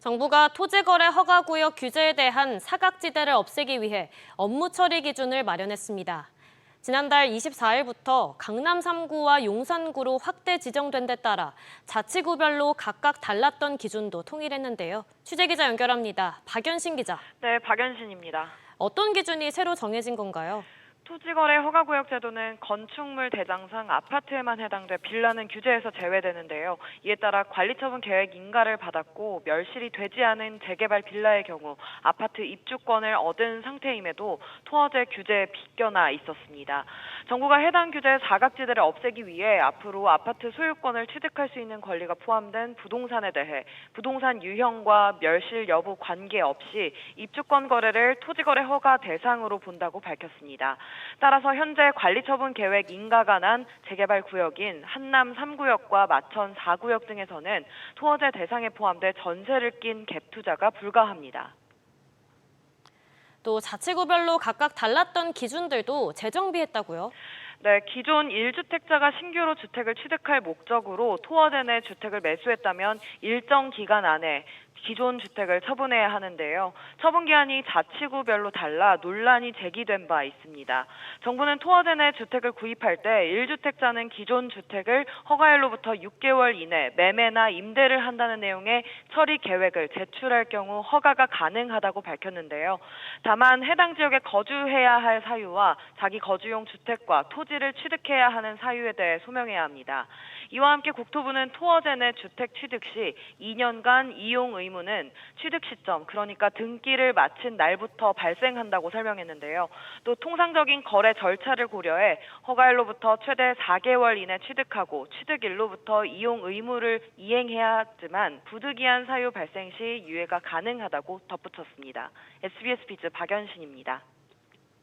정부가 토지거래 허가구역 규제에 대한 사각지대를 없애기 위해 업무 처리 기준을 마련했습니다. 지난달 24일부터 강남 3구와 용산구로 확대 지정된 데 따라 자치구별로 각각 달랐던 기준도 통일했는데요. 취재기자 연결합니다. 박연신 기자. 네, 박연신입니다. 어떤 기준이 새로 정해진 건가요? 토지거래 허가구역 제도는 건축물 대장상 아파트에만 해당돼 빌라는 규제에서 제외되는데요. 이에 따라 관리처분 계획 인가를 받았고 멸실이 되지 않은 재개발 빌라의 경우 아파트 입주권을 얻은 상태임에도 토어제 규제에 비껴나 있었습니다. 정부가 해당 규제의 사각지대를 없애기 위해 앞으로 아파트 소유권을 취득할 수 있는 권리가 포함된 부동산에 대해 부동산 유형과 멸실 여부 관계없이 입주권 거래를 토지거래 허가 대상으로 본다고 밝혔습니다. 따라서 현재 관리처분 계획 인가가 난 재개발 구역인 한남 3구역과 마천 4구역 등에서는 토어제 대상에 포함돼 전세를 낀 갭 투자가 불가합니다. 또 자치구별로 각각 달랐던 기준들도 재정비했다고요? 네, 기존 1주택자가 신규로 주택을 취득할 목적으로 토어제 내 주택을 매수했다면 일정 기간 안에 기존 주택을 처분해야 하는데요. 처분 기한이 자치구별로 달라 논란이 제기된 바 있습니다. 정부는 토어제 내 주택을 구입할 때 1주택자는 기존 주택을 허가일로부터 6개월 이내 매매나 임대를 한다는 내용의 처리 계획을 제출할 경우 허가가 가능하다고 밝혔는데요. 다만 해당 지역에 거주해야 할 사유와 자기 거주용 주택과 토지를 취득해야 하는 사유에 대해 소명해야 합니다. 이와 함께 국토부는 토어제 내 주택 취득 시 2년간 이용 의무는 취득 시점, 그러니까 등기를 마친 날부터 발생한다고 설명했는데요. 또 통상적인 거래 절차를 고려해 허가일로부터 최대 4개월 이내 취득하고 취득일로부터 이용 의무를 이행해야 하지만 부득이한 사유 발생 시 유예가 가능하다고 덧붙였습니다. SBS 비즈 박연신입니다.